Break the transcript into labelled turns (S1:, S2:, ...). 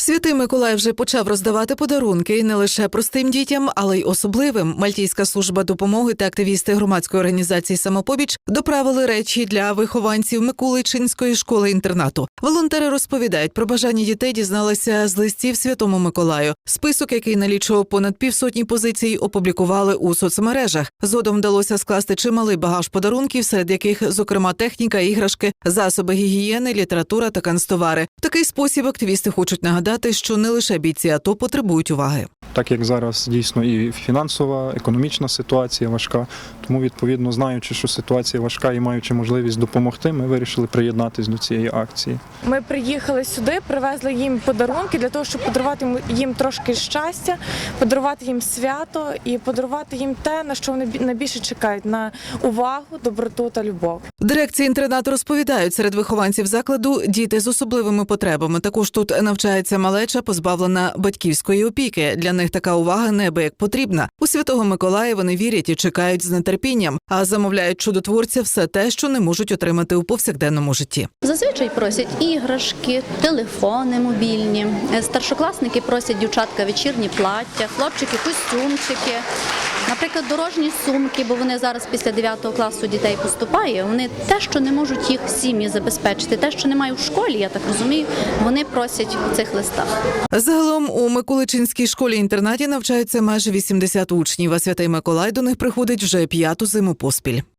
S1: Святий Миколай вже почав роздавати подарунки не лише простим дітям, але й особливим. Мальтійська служба допомоги та активісти громадської організації Самопобіч доправили речі для вихованців Миколичинської школи інтернату. Волонтери розповідають про бажання дітей дізналися з листів Святому Миколаю. Список, який налічував понад півсотні позицій, опублікували у соцмережах. Згодом вдалося скласти чималий багаж подарунків, серед яких, зокрема, техніка, іграшки, засоби гігієни, література та канцтовари. В такий спосіб активісти хочуть нагадати, що не лише бійці АТО потребують уваги.
S2: Так як зараз дійсно і фінансова, економічна ситуація важка. Тому, відповідно, знаючи, що ситуація важка і маючи можливість допомогти, ми вирішили приєднатись до цієї акції.
S3: Ми приїхали сюди, привезли їм подарунки для того, щоб подарувати їм- трошки щастя, подарувати їм свято і подарувати їм те, на що вони найбільше чекають на увагу, доброту та любов.
S1: Дирекції інтернату розповідають, серед вихованців закладу діти з особливими потребами. Також тут навчається малеча, позбавлена батьківської опіки. Для них така увага неабияк потрібна. У святого Миколая вони вірять і чекають з нетерпінням, а замовляють чудотворця все те, що не можуть отримати у повсякденному житті.
S4: Зазвичай просять іграшки, телефони мобільні. Е, Старшокласники просять дівчатка вечірні плаття, хлопчики костюмчики. Наприклад, дорожні сумки, бо вони зараз після 9 класу дітей поступає. Вони те, що не можуть їх сім'ї забезпечити, те, що немає в школі, я так розумію, вони просять у цих листах.
S1: Загалом у Миколичинській школі-інтернаті навчаються майже 80 учнів, а святий Миколай до них приходить вже п'яту зиму поспіль.